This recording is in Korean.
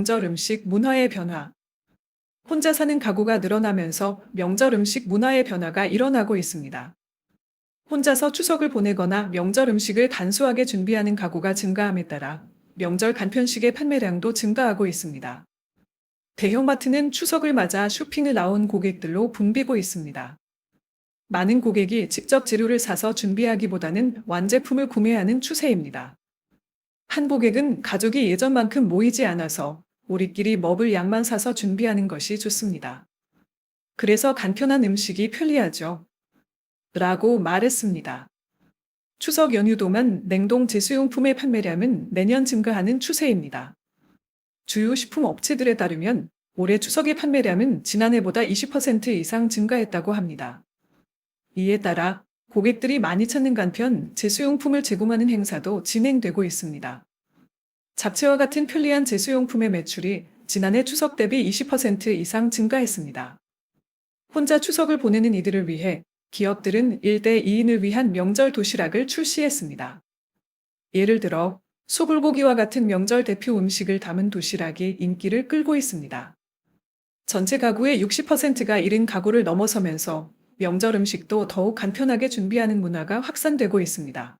명절 음식 문화의 변화. 혼자 사는 가구가 늘어나면서 명절 음식 문화의 변화가 일어나고 있습니다. 혼자서 추석을 보내거나 명절 음식을 단수하게 준비하는 가구가 증가함에 따라 명절 간편식의 판매량도 증가하고 있습니다. 대형마트는 추석을 맞아 쇼핑을 나온 고객들로 붐비고 있습니다. 많은 고객이 직접 재료를 사서 준비하기보다는 완제품을 구매하는 추세입니다. 한 고객은 가족이 예전만큼 모이지 않아서 우리끼리 먹을 양만 사서 준비하는 것이 좋습니다. 그래서 간편한 음식이 편리하죠. 라고 말했습니다. 추석 연휴 동안 냉동 제수용품의 판매량은 매년 증가하는 추세입니다. 주요 식품 업체들에 따르면 올해 추석의 판매량은 지난해보다 20% 이상 증가했다고 합니다. 이에 따라 고객들이 많이 찾는 간편 제수용품을 제공하는 행사도 진행되고 있습니다. 잡채와 같은 편리한 제수용품의 매출이 지난해 추석 대비 20% 이상 증가했습니다. 혼자 추석을 보내는 이들을 위해 기업들은 1대 2인을 위한 명절 도시락을 출시했습니다. 예를 들어 소불고기와 같은 명절 대표 음식을 담은 도시락이 인기를 끌고 있습니다. 전체 가구의 60%가 1인 가구를 넘어서면서 명절 음식도 더욱 간편하게 준비하는 문화가 확산되고 있습니다.